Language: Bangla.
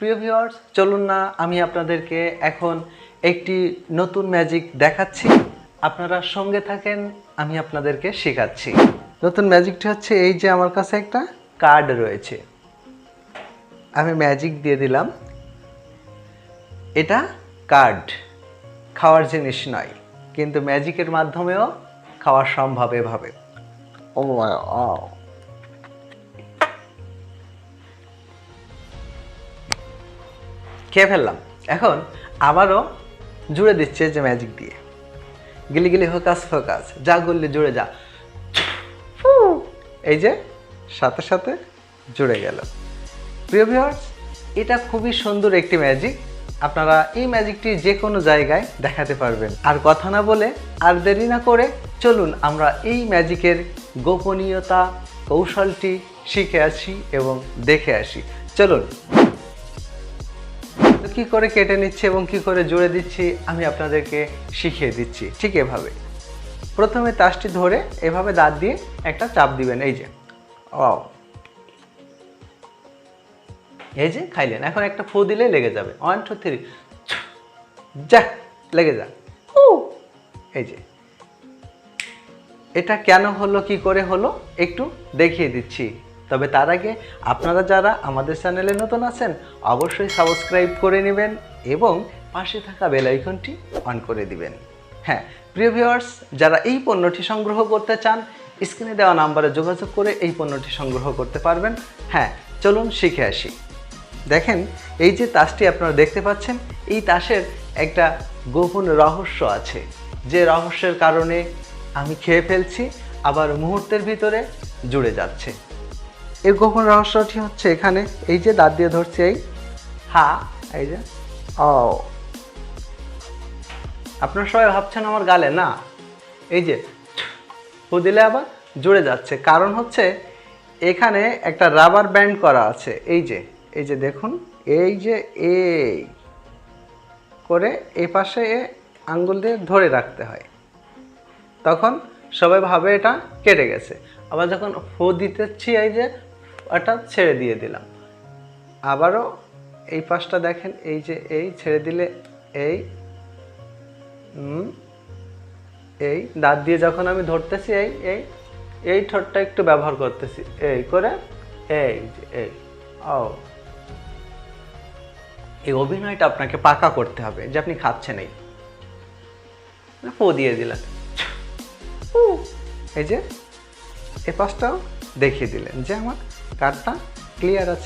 প্রিয় ভিউয়ার্স, চলুন না, আমি আপনাদেরকে এখন একটি নতুন ম্যাজিক দেখাচ্ছি। আপনারা সঙ্গে থাকেন, আমি আপনাদেরকে শেখাচ্ছি। নতুন ম্যাজিকটি হচ্ছে এই যে আমার কাছে একটা কার্ড রয়েছে। আমি ম্যাজিক দিয়ে দিলাম। এটা কার্ড, খাওয়ার জিনিস নয়, কিন্তু ম্যাজিকের মাধ্যমেও খাওয়া সম্ভব এভাবে। ও খেয়ে ফেললাম। এখন আবারও জুড়ে দিচ্ছে যে ম্যাজিক দিয়ে। গিলি গিলি ফোকাস ফোকাস, যা করলে জুড়ে যা। এই যে সাথে সাথে জুড়ে গেল। প্রিয় ভিউয়ার্স এটা খুবই সুন্দর একটি ম্যাজিক আপনারা এই ম্যাজিকটি যে কোনো জায়গায় দেখাতে পারবেন। আর কথা না বলে আর দেরি না করে চলুন আমরা এই ম্যাজিকের গোপনীয়তা, কৌশলটি শিখে আসি এবং দেখে আসি। চলুন। কি করে কেটে নিচ্ছি এবং কি করে জুড়ে দিচ্ছি আমি আপনাদেরকে শিখিয়ে দিচ্ছি। ঠিক এভাবে। প্রথমে তাসটি ধরে এভাবে দাঁত দিয়ে একটা চাপ দিবেন এই যে। ও এই যে খাইলেন। এখন একটা ফু দিলে লেগে যাবে। ওয়ান টু থ্রি যা লেগে যা। উ, এই যে। এটা কেন হলো কি করে হলো একটু দেখিয়ে দিচ্ছি। তবে তার আগে আপনারা যারা আমাদের চ্যানেলে নতুন আছেন, অবশ্যই সাবস্ক্রাইব করে নেবেন এবং পাশে থাকা বেল আইকনটি অন করে দিবেন। হ্যাঁ প্রিয় ভিউয়ার্স, যারা এই পণ্যটি সংগ্রহ করতে চান, স্ক্রিনে দেওয়া নাম্বারে যোগাযোগ করে এই পণ্যটি সংগ্রহ করতে পারবেন। হ্যাঁ চলুন শিখে আসি। দেখেন, এই যে তাসটি আপনারা দেখতে পাচ্ছেন, এই তাসের একটা গোপন রহস্য আছে। যে রহস্যের কারণে আমি খেয়ে ফেলছি, আবার মুহূর্তের ভিতরে জুড়ে যাচ্ছে। এর গোপন রহস্যটি হচ্ছে এখানে, এই যে দাঁত দিয়ে ধরছি এই, হা, এই যে, ও। আপনার সবাই ভাবছেন আমার গালে, না? এই যে ফু দিলে আবার জুড়ে যাচ্ছে। কারণ হচ্ছে এখানে একটা রাবার ব্যান্ড করা আছে, এই যে এই যে দেখুন, এই যে, এই করে এই পাশে এ আঙ্গুল দিয়ে ধরে রাখতে হয়। তখন সবাই ভাবে এটা কেটে গেছে। আবার যখন ফু দিতেছি এই যে এটা ছেড়ে দিয়ে দিলাম। আবারও এই পাশটা দেখেন, এই যে এই ছেড়ে দিলে এই এই, দাঁত দিয়ে যখন আমি ধরতেছি, এই এই এই ঠোঁটটা একটু ব্যবহার করতেছি। এই করে, এই যে এই, ও। এই অভিনয়টা আপনাকে পাকা করতে হবে, যে আপনি খাচ্ছেন এই। ফো দিয়ে দিলেন। এই যে, এ পাশটাও দেখিয়ে দিলেন যে আমার কার্ডটা ক্লিয়ার আছে।